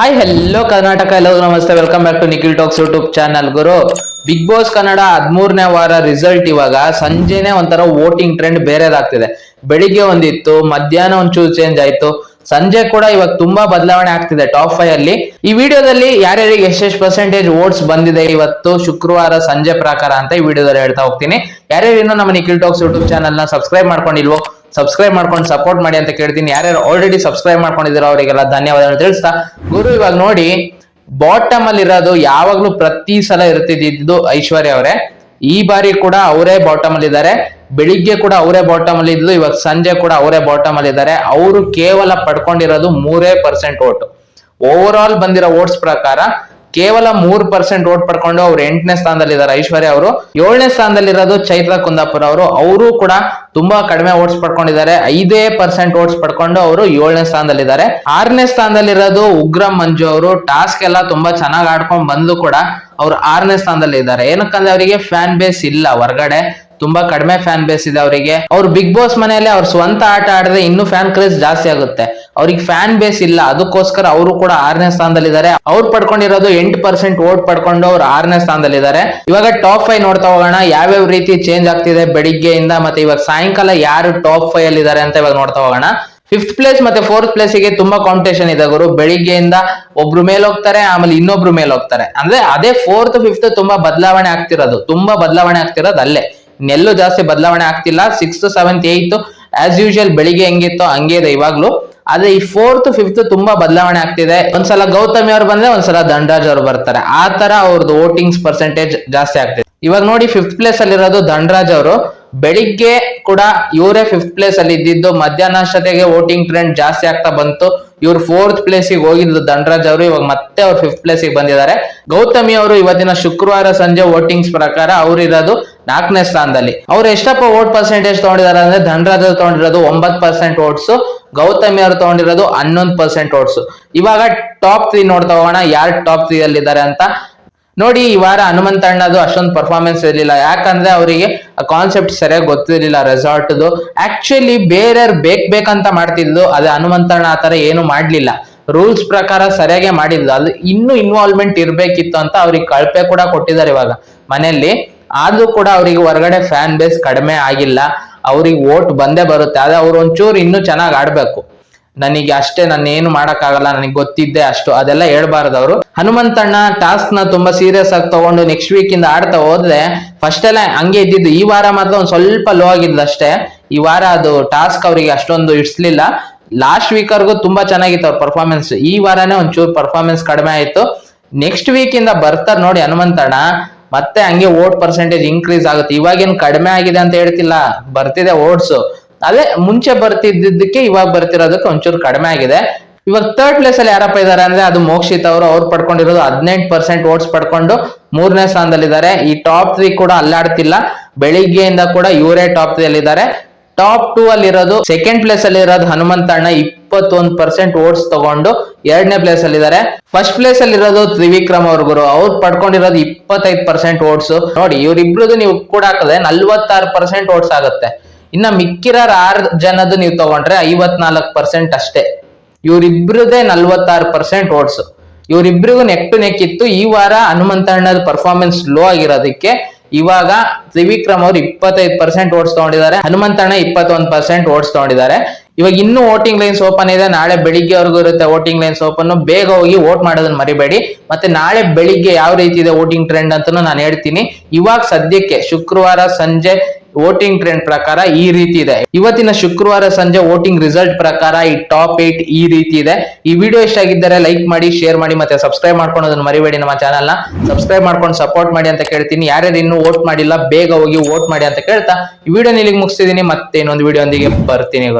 Hi hello Karnataka ಎಲ್ಲೋ ನಮಸ್ತೆ welcome back to Nikhil talks YouTube channel Guru big boss Kannada ಹದಿಮೂರನೇ ವಾರ ರಿಸಲ್ಟ್ ಇವಾಗ. ಸಂಜೆನೆ ಒಂಥರ ವೋಟಿಂಗ್ ಟ್ರೆಂಡ್ ಬೇರೆದಾಗ್ತಿದೆ. ಬೆಳಿಗ್ಗೆ ಒಂದಿತ್ತು, ಮಧ್ಯಾಹ್ನ ಒಂಚೂರು ಚೇಂಜ್ ಆಯ್ತು. ಸಂಜೆ ಕೂಡ ಇವಾಗ ತುಂಬಾ ಬದಲಾವಣೆ ಆಗ್ತಿದೆ ಟಾಪ್ ಫೈವ್ ಅಲ್ಲಿ. ಈ ವಿಡಿಯೋದಲ್ಲಿ ಯಾರ್ಯಾರಿಗೆ ಎಷ್ಟೆಷ್ಟು ಪರ್ಸೆಂಟೇಜ್ ವೋಟ್ಸ್ ಬಂದಿದೆ ಇವತ್ತು, ಶುಕ್ರವಾರ, ಸಂಜೆ ಪ್ರಕಾರ ಅಂತ ಈ ವಿಡಿಯೋದಲ್ಲಿ ಹೇಳ್ತಾ ಹೋಗ್ತೀನಿ. ಯಾರ್ಯಾರು ಇನ್ನೂ ನಮ್ಮ ನಿಖಿಲ್ ಟಾಕ್ಸ್ ಯೂಟ್ಯೂಬ್ ಚಾನಲ್ನ ಸಬ್ಸ್ಕ್ರೈಬ್ ಮಾಡ್ಕೊಂಡಿಲ್ವೋ ಸಬ್ಸ್ಕ್ರೈಬ್ ಮಾಡ್ಕೊಂಡು ಸಪೋರ್ಟ್ ಮಾಡಿ ಅಂತ ಕೇಳ್ತೀನಿ. ಯಾರ್ಯಾರು ಆಲ್ರೆಡಿ ಸಬ್ಸ್ಕ್ರೈಬ್ ಮಾಡ್ಕೊಂಡಿದ್ದೀರೋ ಅವರಿಗೆಲ್ಲ ಧನ್ಯವಾದಗಳು ತಿಳಿಸ್ತಾ. ಗುರು ಇವಾಗ ನೋಡಿ ಬಾಟಮ್ ಅಲ್ಲಿ ಇರೋದು ಯಾವಾಗ್ಲೂ ಪ್ರತಿ ಸಲ ಇರ್ತಿದ್ದು ಐಶ್ವರ್ಯ ಅವರೇ. ಈ ಬಾರಿ ಕೂಡ ಅವರೇ ಬಾಟಮ್ ಅಲ್ಲಿ ಇದ್ದಾರೆ. ಬೆಳಿಗ್ಗೆ ಕೂಡ ಅವರೇ ಬಾಟಮ್ ಅಲ್ಲಿ ಇದ್ದು ಇವಾಗ ಸಂಜೆ ಕೂಡ ಅವರೇ ಬಾಟಮ್ ಅಲ್ಲಿ ಇದ್ದಾರೆ. ಅವರು ಕೇವಲ ಪಡ್ಕೊಂಡಿರೋದು ಮೂರೇ ಪರ್ಸೆಂಟ್ ಓಟ್ ಓವರ್ ಆಲ್ ಬಂದಿರೋ ವೋಟ್ಸ್ ಪ್ರಕಾರ ಕೇವಲ ಮೂರ್ ಪರ್ಸೆಂಟ್ ಓಟ್ ಪಡ್ಕೊಂಡು ಅವ್ರು ಎಂಟನೇ ಸ್ಥಾನದಲ್ಲಿ ಇದ್ದಾರೆ ಐಶ್ವರ್ಯ ಅವರು ಏಳನೇ ಸ್ಥಾನದಲ್ಲಿರೋದು ಚೈತ್ರ ಕುಂದಾಪುರ ಅವರು. ಅವರು ಕೂಡ ತುಂಬಾ ಕಡಿಮೆ ಓಟ್ಸ್ ಪಡ್ಕೊಂಡಿದ್ದಾರೆ. ಐದೇ ಪರ್ಸೆಂಟ್ ಓಟ್ಸ್ ಪಡ್ಕೊಂಡು ಅವರು ಏಳನೇ ಸ್ಥಾನದಲ್ಲಿದ್ದಾರೆ. ಆರನೇ ಸ್ಥಾನದಲ್ಲಿರೋದು ಉಗ್ರಂ ಮಂಜು ಅವರು. ಟಾಸ್ಕ್ ಎಲ್ಲ ತುಂಬಾ ಚೆನ್ನಾಗಿ ಆಡ್ಕೊಂಡ್ ಬಂದು ಕೂಡ ಅವ್ರು ಆರನೇ ಸ್ಥಾನದಲ್ಲಿ ಇದ್ದಾರೆ ಏನಕ್ಕಂದ್ರೆ ಅವರಿಗೆ ಫ್ಯಾನ್ ಬೇಸ್ ಇಲ್ಲ, ಹೊರಗಡೆ. ತುಂಬಾ ಕಡಿಮೆ ಫ್ಯಾನ್ ಬೇಸ್ ಇದೆ ಅವರಿಗೆ. ಅವ್ರು ಬಿಗ್ ಬಾಸ್ ಮನೆಯಲ್ಲಿ ಅವ್ರ ಸ್ವಂತ ಆಟ ಆಡಿದ್ರೆ ಇನ್ನೂ ಫ್ಯಾನ್ ಕ್ರೇಜ್ ಜಾಸ್ತಿ ಆಗುತ್ತೆ. ಅವ್ರಿಗೆ ಫ್ಯಾನ್ ಬೇಸ್ ಇಲ್ಲ, ಅದಕ್ಕೋಸ್ಕರ ಅವರು ಕೂಡ ಆರನೇ ಸ್ಥಾನದಲ್ಲಿದ್ದಾರೆ. ಅವ್ರು ಪಡ್ಕೊಂಡಿರೋದು ಎಂಟು ಪರ್ಸೆಂಟ್ ವೋಟ್ ಪಡ್ಕೊಂಡು ಅವ್ರು ಆರನೇ ಸ್ಥಾನದಲ್ಲಿದ್ದಾರೆ. ಇವಾಗ ಟಾಪ್ ಫೈವ್ ನೋಡ್ತಾ ಹೋಗೋಣ, ಯಾವ್ಯಾವ ರೀತಿ ಚೇಂಜ್ ಆಗ್ತಿದೆ ಬೆಳಿಗ್ಗೆಯಿಂದ ಮತ್ತೆ ಇವಾಗ ಸಾಯಂಕಾಲ ಯಾರು ಟಾಪ್ ಫೈವ್ ಅಲ್ಲಿ ಇದ್ದಾರೆ ಅಂತ ಇವಾಗ ನೋಡ್ತಾ ಹೋಗೋಣ. ಫಿಫ್ತ್ ಪ್ಲೇಸ್ ಮತ್ತೆ ಫೋರ್ತ್ ಪ್ಲೇಸ್ಗೆ ತುಂಬಾ ಕಾಂಪಿಟೇಷನ್ ಇದೆ ಗುರು. ಬೆಳಿಗ್ಗೆಯಿಂದ ಒಬ್ರು ಮೇಲೆ ಹೋಗ್ತಾರೆ, ಆಮೇಲೆ ಇನ್ನೊಬ್ರು ಮೇಲೆ ಹೋಗ್ತಾರೆ. ಅಂದ್ರೆ ಅದೇ ಫೋರ್ತ್ ಫಿಫ್ತ್ ತುಂಬಾ ಬದಲಾವಣೆ ಆಗ್ತಿರೋದು. ತುಂಬಾ ಬದಲಾವಣೆ ಆಗ್ತಿರೋದು ಅಲ್ಲೇ. ಇನ್ನೆಲ್ಲೂ ಜಾಸ್ತಿ ಬದಲಾವಣೆ ಆಗ್ತಿಲ್ಲ sixth seventh eighth as usual ಬೆಳಿಗ್ಗೆ ಹೆಂಗಿತ್ತು ಹಂಗೆ ಇದೆ ಇವಾಗ್ಲೂ. ಆದ್ರೆ ಈ ಫೋರ್ತ್ ಫಿಫ್ತ್ ತುಂಬಾ ಬದಲಾವಣೆ ಆಗ್ತಿದೆ. ಒಂದ್ಸಲ ಗೌತಮಿ ಅವ್ರು ಬಂದ್ರೆ ಒಂದ್ಸಲ ದಂಡರಾಜ್ ಅವ್ರು ಬರ್ತಾರೆ. ಆ ತರ ಅವ್ರದ್ದು ವೋಟಿಂಗ್ಸ್ ಪರ್ಸೆಂಟೇಜ್ ಜಾಸ್ತಿ ಆಗ್ತಿದೆ. ಇವಾಗ ನೋಡಿ ಫಿಫ್ತ್ ಪ್ಲೇಸ್ ಅಲ್ಲಿರೋದು ದಂಡರಾಜ್ ಅವರು. ಬೆಳಿಗ್ಗೆ ಕೂಡ ಇವರೇ ಫಿಫ್ತ್ ಪ್ಲೇಸ್ ಅಲ್ಲಿ ಇದ್ದಿದ್ದು, ಮಧ್ಯಾಹ್ನ ಅಷ್ಟೊತ್ತಿಗೆ ವೋಟಿಂಗ್ ಟ್ರೆಂಡ್ ಜಾಸ್ತಿ ಆಗ್ತಾ ಬಂತು. ಇವ್ರು ಫೋರ್ತ್ ಪ್ಲೇಸ್ಗೆ ಹೋಗಿದ್ದು ದಂಡರಾಜ್ ಅವರು, ಇವಾಗ ಮತ್ತೆ ಅವ್ರು ಫಿಫ್ತ್ ಪ್ಲೇಸ್ಗೆ ಬಂದಿದ್ದಾರೆ. ಗೌತಮಿ ಅವರು ಇವತ್ತಿನ ಶುಕ್ರವಾರ ಸಂಜೆ ವೋಟಿಂಗ್ಸ್ ಪ್ರಕಾರ ಅವ್ರು ಇರೋದು ನಾಲ್ಕನೇ ಸ್ಥಾನದಲ್ಲಿ. ಅವ್ರು ಎಷ್ಟಪ್ಪ ವೋಟ್ ಪರ್ಸೆಂಟೇಜ್ ತಗೊಂಡಿದ್ದಾರೆ ಅಂದ್ರೆ ಧನರಾಜ್ ಅವ್ರು ತಗೊಂಡಿರೋದು ಒಂಬತ್ತು ಪರ್ಸೆಂಟ್ ವೋಟ್ಸ್ ಗೌತಮಿ ಅವರು ತಗೊಂಡಿರೋದು ಹನ್ನೊಂದು ಪರ್ಸೆಂಟ್ ವೋಟ್ಸ್ ಇವಾಗ ಟಾಪ್ ತ್ರೀ ನೋಡ್ತಾ ಹೋಗೋಣ, ಯಾರು ಟಾಪ್ ತ್ರೀ ಅಲ್ಲಿ ಇದ್ದಾರೆ ಅಂತ. ನೋಡಿ, ಈ ವಾರ ಹನುಮಂತಣ್ಣದು ಅಷ್ಟೊಂದು ಪರ್ಫಾರ್ಮೆನ್ಸ್ ಇರಲಿಲ್ಲ. ಯಾಕಂದ್ರೆ ಅವರಿಗೆ ಕಾನ್ಸೆಪ್ಟ್ ಸರಿಯಾಗಿ ಗೊತ್ತಿರಲಿಲ್ಲ ರೆಸಾರ್ಟ್ದು ಆಕ್ಚುಲಿ ಬೇರೆಯವ್ರು ಬೇಕ್ ಬೇಕಂತ ಮಾಡ್ತಿದ್ದು ಅದೇ ಹನುಮಂತಣ್ಣ ಆತರ ಏನು ಮಾಡ್ಲಿಲ್ಲ. ರೂಲ್ಸ್ ಪ್ರಕಾರ ಸರಿಯಾಗಿ ಮಾಡಿದ್ದು ಅದು ಇನ್ನೂ ಇನ್ವಾಲ್ವ್ಮೆಂಟ್ ಇರಬೇಕಿತ್ತು ಅಂತ ಅವ್ರಿಗೆ ಕಳಪೆ ಕೂಡ ಕೊಟ್ಟಿದ್ದಾರೆ ಇವಾಗ ಮನೆಯಲ್ಲಿ. ಆದ್ರೂ ಕೂಡ ಅವರಿಗೆ ಹೊರಗಡೆ ಫ್ಯಾನ್ ಬೇಸ್ ಕಡಿಮೆ ಆಗಿಲ್ಲ. ಅವ್ರಿಗೆ ವೋಟ್ ಬಂದೇ ಬರುತ್ತೆ. ಆದ್ರೆ ಅವ್ರು ಒಂಚೂರು ಇನ್ನೂ ಚೆನ್ನಾಗಿ ಆಡ್ಬೇಕು. ನನಗೆ ಅಷ್ಟೇ ನಾನು ಏನು ಮಾಡಕ್ಕಾಗಲ್ಲ, ನನಗೆ ಗೊತ್ತಿದ್ದೆ ಅಷ್ಟು. ಅದೆಲ್ಲ ಹೇಳ್ಬಾರ್ದು ಅವರು ಹನುಮಂತಣ್ಣ ಟಾಸ್ಕ್ನ ತುಂಬಾ ಸೀರಿಯಸ್ ಆಗಿ ತಗೊಂಡು ನೆಕ್ಸ್ಟ್ ವೀಕ್ ಇಂದ ಆಡ್ತಾ ಹೋದ್ರೆ ಫಸ್ಟ್ ಎಲ್ಲ ಹಂಗೆ ಇದ್ದಿದ್ದು, ಈ ವಾರ ಮಾತ್ರ ಒಂದ್ ಸ್ವಲ್ಪ ಲೋ ಆಗಿದ್ದು ಅಷ್ಟೇ. ಈ ವಾರ ಅದು ಟಾಸ್ಕ್ ಅವರಿಗೆ ಅಷ್ಟೊಂದು ಇಡ್ಸ್ಲಿಲ್ಲ. ಲಾಸ್ಟ್ ವೀಕ್ ವರ್ಗು ತುಂಬಾ ಚೆನ್ನಾಗಿತ್ತು ಅವ್ರ ಪರ್ಫಾರ್ಮೆನ್ಸ್ ಈ ವಾರನೇ ಒಂಚೂರು ಪರ್ಫಾರ್ಮೆನ್ಸ್ ಕಡಿಮೆ ಆಯ್ತು. ನೆಕ್ಸ್ಟ್ ವೀಕ್ ಇಂದ ಬರ್ತಾರೆ ನೋಡಿ ಹನುಮಂತಣ್ಣ. ಮತ್ತೆ ಹಂಗೆ ಓಟ್ ಪರ್ಸೆಂಟೇಜ್ ಇನ್ಕ್ರೀಸ್ ಆಗುತ್ತೆ. ಇವಾಗೇನು ಕಡಿಮೆ ಆಗಿದೆ ಅಂತ ಹೇಳ್ತಿಲ್ಲ. ಬರ್ತಿದೆ ವೋಟ್ಸ್ ಅದೇ ಮುಂಚೆ ಬರ್ತಿದ್ದಕ್ಕೆ ಇವಾಗ ಬರ್ತಿರೋದಕ್ಕೆ ಒಂಚೂರು ಕಡಿಮೆ ಆಗಿದೆ. ಇವಾಗ ಥರ್ಡ್ ಪ್ಲೇಸ್ ಅಲ್ಲಿ ಯಾರಪ್ಪ ಇದಾರೆ ಅಂದ್ರೆ ಅದು ಮೋಕ್ಷಿತ್ ಅವರು, ಅವ್ರು ಪಡ್ಕೊಂಡಿರೋದು ಹದಿನೆಂಟು ಪರ್ಸೆಂಟ್ ವೋಟ್ಸ್ ಪಡ್ಕೊಂಡು ಮೂರನೇ ಸ್ಥಾನದಲ್ಲಿದ್ದಾರೆ. ಈ ಟಾಪ್ ತ್ರೀ ಕೂಡ ಅಲ್ಲಾಡ್ತಿಲ್ಲ. ಬೆಳಿಗ್ಗೆಯಿಂದ ಕೂಡ ಇವರೇ ಟಾಪ್ ತ್ರೀ ಅಲ್ಲಿದ್ದಾರೆ. ಟಾಪ್ ಟೂ ಅಲ್ಲಿ ಇರೋದು ಸೆಕೆಂಡ್ ಪ್ಲೇಸ್ ಅಲ್ಲಿ ಇರೋದು ಹನುಮಂತಣ್ಣ ಇಪ್ಪತ್ತೊಂದು ಪರ್ಸೆಂಟ್ ವೋಟ್ಸ್ ತಗೊಂಡು ಎರಡನೇ ಪ್ಲೇಸ್ ಅಲ್ಲಿ ಇದ್ದಾರೆ ಫಸ್ಟ್ ಪ್ಲೇಸ್ ಅಲ್ಲಿ ಇರೋದು ತ್ರಿವಿಕ್ರಮ್ ಅವ್ರ ಗುರು, ಅವ್ರು ಪಡ್ಕೊಂಡಿರೋದು ಇಪ್ಪತ್ತೈದು ಪರ್ಸೆಂಟ್ ಓಟ್ಸ್ ನೋಡಿ ಇವ್ರಿಬ್ರದ್ದು ನೀವು ಕೂಡ ಹಾಕದೆ ನಲ್ವತ್ತಾರು ಪರ್ಸೆಂಟ್ ವೋಟ್ಸ್ ಆಗುತ್ತೆ. ಇನ್ನ ಮಿಕ್ಕಿರೋ ಆರ್ ಜನದ್ದು ನೀವು ತಗೊಂಡ್ರೆ ಐವತ್ನಾಲ್ಕು ಪರ್ಸೆಂಟ್ ಅಷ್ಟೇ. ಇವರಿಬ್ರದೇ ನಲ್ವತ್ತಾರು ಪರ್ಸೆಂಟ್ ವೋಟ್ಸ್ ಇವರಿಬ್ರಿಗೂ ನೆಕ್ ಟು ನೆಕ್ ಇತ್ತು. ಈ ವಾರ ಹನುಮಂತಣ್ಣದ ಪರ್ಫಾರ್ಮೆನ್ಸ್ ಲೋ ಆಗಿರೋದಕ್ಕೆ ಇವಾಗ ತ್ರಿವಿಕ್ರಮ್ ಅವ್ರು ಇಪ್ಪತ್ತೈದು ಪರ್ಸೆಂಟ್ ಓಟ್ಸ್ ತಗೊಂಡಿದ್ದಾರೆ. ಹನುಮಂತಣ್ಣ ಇಪ್ಪತ್ತೊಂದು ಪರ್ಸೆಂಟ್ ಓಟ್ಸ್ ತಗೊಂಡಿದ್ದಾರೆ. ಇವಾಗ ಇನ್ನೂ ವೋಟಿಂಗ್ ಲೈನ್ಸ್ ಓಪನ್ ಇದೆ. ನಾಳೆ ಬೆಳಿಗ್ಗೆವರೆಗೂ ಇರುತ್ತೆ ವೋಟಿಂಗ್ ಲೈನ್ಸ್ ಓಪನ್ ಬೇಗ ಹೋಗಿ ವೋಟ್ ಮಾಡೋದನ್ನ ಮರಿಬೇಡಿ. ಮತ್ತೆ ನಾಳೆ ಬೆಳಿಗ್ಗೆ ಯಾವ ರೀತಿ ಇದೆ ವೋಟಿಂಗ್ ಟ್ರೆಂಡ್ ಅಂತ ನಾನು ಹೇಳ್ತೀನಿ. ಇವಾಗ ಸದ್ಯಕ್ಕೆ ಶುಕ್ರವಾರ ಸಂಜೆ ವೋಟಿಂಗ್ ಟ್ರೆಂಡ್ ಪ್ರಕಾರ ಈ ರೀತಿ ಇದೆ. ಇವತ್ತಿನ ಶುಕ್ರವಾರ ಸಂಜೆ ವೋಟಿಂಗ್ ರಿಸಲ್ಟ್ ಪ್ರಕಾರ ಈ ಟಾಪ್ ಏಟ್ ಈ ರೀತಿ ಇದೆ. ಈ ವಿಡಿಯೋ ಇಷ್ಟ ಆಗಿದ್ದರೆ ಲೈಕ್ ಮಾಡಿ ಶೇರ್ ಮಾಡಿ ಮತ್ತೆ ಸಬ್ಸ್ಕ್ರೈಬ್ ಮಾಡ್ಕೊಳೋದನ್ನ ಮರಿಬೇಡಿ ನಮ್ಮ ಚಾನಲ್ನ. ಸಬ್ಸ್ಕ್ರೈಬ್ ಮಾಡ್ಕೊಂಡು ಸಪೋರ್ಟ್ ಮಾಡಿ ಅಂತ ಕೇಳ್ತೀನಿ. ಯಾರ್ಯಾರು ಇನ್ನೂ ವೋಟ್ ಮಾಡಿಲ್ಲ, ಬೇಗ ಹೋಗಿ ವೋಟ್ ಮಾಡಿ ಅಂತ ಕೇಳ್ತಾ. ಈ ವಿಡಿಯೋ ನಿಲ್ಲಿಗೆ ಮುಗಿಸ್ತಿದ್ದೀನಿ. ಮತ್ತೆ ಇನ್ನೊಂದು ವಿಡಿಯೋ ಒಂದಿಗೆ ಬರ್ತೀನಿ.